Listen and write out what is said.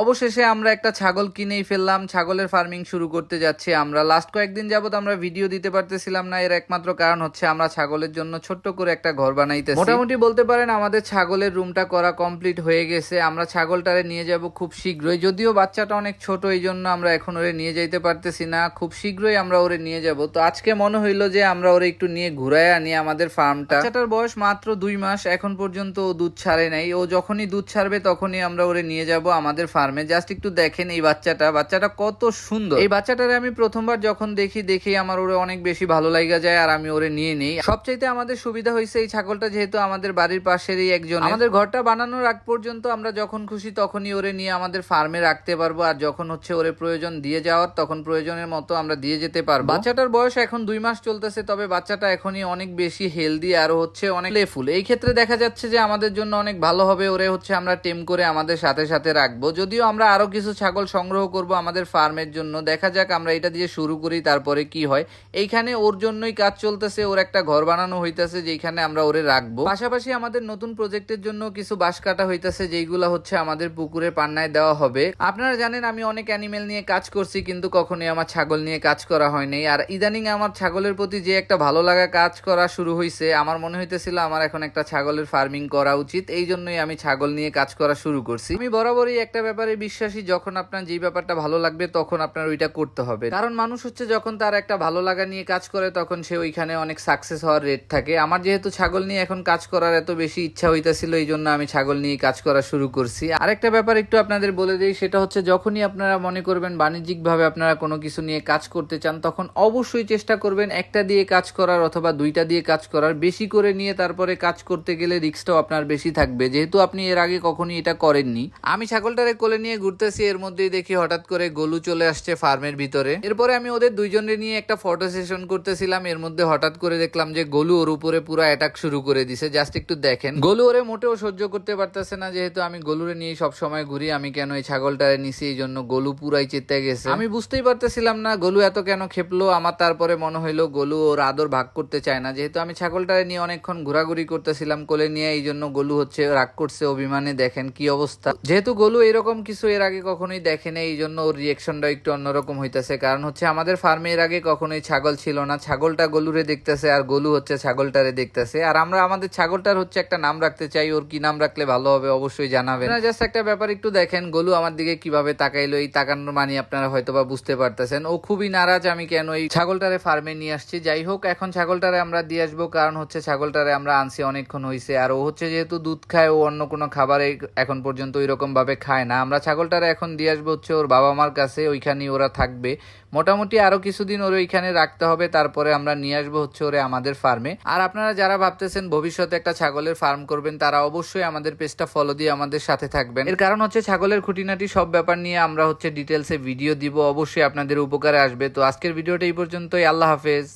অবশেষে আমরা একটা ছাগল কিনেই ফেললাম। ছাগলের ফার্মিং শুরু করতে যাচ্ছি আমরা। লাস্ট কয়েকদিন যাবত আমরা ভিডিও দিতে পারতেছিলাম না। এর একমাত্র কারণ হচ্ছে আমরা ছাগলের জন্য ছোট্ট করে একটা ঘর বানাইতেছি। মোটামুটি বলতে পারেন আমাদের ছাগলের রুমটা করা কমপ্লিট হয়ে গেছে। আমরা ছাগলটারে নিয়ে যাব খুব শীঘ্রই। যদিও বাচ্চাটা অনেক ছোট এই জন্য আমরা এখন ওরে নিয়ে যাইতে পারতেছি না। খুব শীঘ্রই আমরা ওরে নিয়ে যাব। তো আজকে মনে হইল যে আমরা ওরে একটু নিয়ে ঘুরায় আনি আমাদের ফার্মটা বাচ্চাটার বয়স মাত্র দুই মাস। এখন পর্যন্ত ও দুধ ছাড়ে নাই। ও যখনই দুধ ছাড়বে তখনই আমরা ওরে নিয়ে যাব আমাদের ফার্মে জাস্ট একটু দেখেন এই বাচ্চাটা। বাচ্চাটা কত সুন্দর। এই বাচ্চাটারে আমি প্রথমবার যখন দেখি দেখি আমার ওরে অনেক বেশি ভালো লাগা যায় আর আমি ওরে নিয়ে নেই। সবচাইতে আমাদের সুবিধা হয়েছে এই ছাগলটা যেহেতু আমাদের বাড়ির পাশেরই একজন আমাদের ঘরটা বানানোর আগ পর্যন্ত আমরা যখন খুশি তখনই ওরে নিয়ে আমাদের ফার্মে রাখতে পারব আর যখন হচ্ছে ওরে প্রয়োজন দিয়ে যাওয়ার, তখন প্রয়োজনের মতো আমরা দিয়ে যেতে পারব। বাচ্চাটার বয়স এখন দুই মাস চলতেছে, তবে বাচ্চাটা এখনই অনেক বেশি হেলদি আর হচ্ছে অনেক লেফুল এই ক্ষেত্রে দেখা যাচ্ছে যে আমাদের জন্য অনেক ভালো হবে, ওরে হচ্ছে আমরা টেম করে আমাদের সাথে সাথে রাখব। যদিও আমরা আরও কিছু ছাগল সংগ্রহ করব আমাদের ফার্মের জন্য। দেখা যাক আমরা এটা দিয়ে শুরু করি, তারপরে কি হয়। এইখানে ওর জন্যই কাজ চলতেছে, ওর একটা ঘর বানানো হইতেছে যেখানে আমরা ওরে রাখব। পাশাপাশি আমাদের নতুন প্রজেক্টের জন্য কিছু বাঁশ কাটা হইতেছে, যেইগুলো হচ্ছে আমাদের পুকুরে পান্নায় দেওয়া হবে। আপনারা জানেন আমি অনেক অ্যানিমেল নিয়ে কাজ করছি, কিন্তু কখনোই আমার ছাগল নিয়ে কাজ করা হয়নি আর ইদানিং আমার ছাগলের প্রতি যে একটা ভালো লাগা কাজ করা শুরু হয়েছে আমার মনে হইতেছিল আমার এখন একটা ছাগলের ফার্মিং করা উচিত। এই জন্যই আমি ছাগল নিয়ে কাজ করা শুরু করছি। আমি বরাবরই একটা বিশ্বাসী যখন আপনার যে ব্যাপারটা ভালো লাগবে তখন আপনার ওইটা করতে হবে। কারণ মানুষ হচ্ছে যখন তার একটা ভালো লাগা নিয়ে কাজ করে তখন সে ওইখানে অনেক সাকসেস হওয়ার রেট থাকে। আমার যেহেতু ছাগল নিয়ে এখন কাজ করার এত বেশি ইচ্ছা হইতেছিল এই জন্য আমি ছাগল নিয়ে কাজ করা শুরু করছি। আরেকটা ব্যাপার একটু আপনাদের বলে দিই, সেটা হচ্ছে যখনই আপনারা মনে করবেন বাণিজ্যিকভাবে আপনারা কোনো কিছু নিয়ে কাজ করতে চান, তখন অবশ্যই চেষ্টা করবেন একটা দিয়ে কাজ করার অথবা দুইটা দিয়ে কাজ করার। বেশি করে নিয়ে তারপরে কাজ করতে গেলে রিস্কটাও আপনার বেশি থাকবে। যেহেতু আপনি এর আগে কখনই এটা করেননি। আমি ছাগলটারে কোলে নিয়ে ঘুরতেছি, এর মধ্যেই দেখি হঠাৎ করে গলু চলে আসছে ফার্মের ভিতরে। এরপরে আমি ওদের দুইজনের নিয়ে একটা ফটো সেশন করতেছিলাম, এর মধ্যে হঠাৎ করে দেখলাম যে গলু ওর উপরে পুরো অ্যাটাক শুরু করে দিছে জাস্ট একটু দেখেন। গলু ওরে মোটেও সহ্য করতে পারতেছে না, যেহেতু আমি গলুরে নিয়ে সব সময় ঘুরি, আমি কেন এই ছাগলটারে নিছি এই জন্য গলু পুরাই চেতে গেছে। আমি বুঝতেই পারতেছিলাম না, গলু এত কেন খেপলো, আমার তারপরে মনে হইল গলু ওর আদর ভাগ করতে চায় না, যেহেতু আমি ছাগলটারে নিয়ে অনেকক্ষণ ঘোরাঘুরি করতেছিলাম কোলে নিয়ে এই জন্য গলু হচ্ছে রাগ করছে অভিমানে, দেখেন কি অবস্থা। যেহেতু গলু এরকম কিছু এর আগে কখনোই দেখেনি এই জন্য ওর রিয়েকশনটা একটু অন্যরকম হইতেছে। কারণ হচ্ছে আমাদের ফার্মে এর আগে কখনোই ছাগল ছিল না। ছাগলটা গলুরে দেখতেছে আর গলু হচ্ছে ছাগলটারে দেখতেছে। আর আমরা আমাদের ছাগলটার হচ্ছে একটা নাম রাখতে চাই, ওর কি নাম রাখলে ভালো হবে অবশ্যই জানাবেন। জাস্ট একটা ব্যাপার একটু দেখেন, গলু আমার দিকে কীভাবে তাকাইলো, এই তাকানোর মানে আপনারা হয়তো বা বুঝতে পারতেছেন। ও খুবই নারাজ, আমি কেন এই ছাগলটারে ফার্মে নিয়ে আসছি। যাই হোক, এখন ছাগলটারে আমরা দিয়ে আসব, কারণ হচ্ছে ছাগলটারে আমরা আনছি অনেকক্ষণ হয়েছে আর ও হচ্ছে যেহেতু দুধ খায়, ও অন্য কোনো খাবারে এখন পর্যন্ত ওই রকম ভাবে খায় না। আমরা ছাগলটারে এখন দিয়ে আসব হচ্ছে ওর বাবা মার কাছে, ওইখানেই ওরা থাকবে। মোটামুটি আরও কিছুদিন ওর ওইখানে রাখতে হবে, তারপরে আমরা নিয়ে আসব হচ্ছে ওরে আমাদের ফার্মে। আর আপনারা যারা ভাবতেছেন ভবিষ্যতে একটা ছাগলের ফার্ম করবেন, তারা অবশ্যই আমাদের পেজটা ফলো দিয়ে আমাদের সাথে থাকবেন। এর কারণ হচ্ছে ছাগলের খুঁটিনাটি সব ব্যাপার নিয়ে আমরা হচ্ছে ডিটেলসে ভিডিও দিব, অবশ্যই আপনাদের উপকারে আসবে। তো আজকের ভিডিওটা এই পর্যন্তই, আল্লাহ হাফেজ।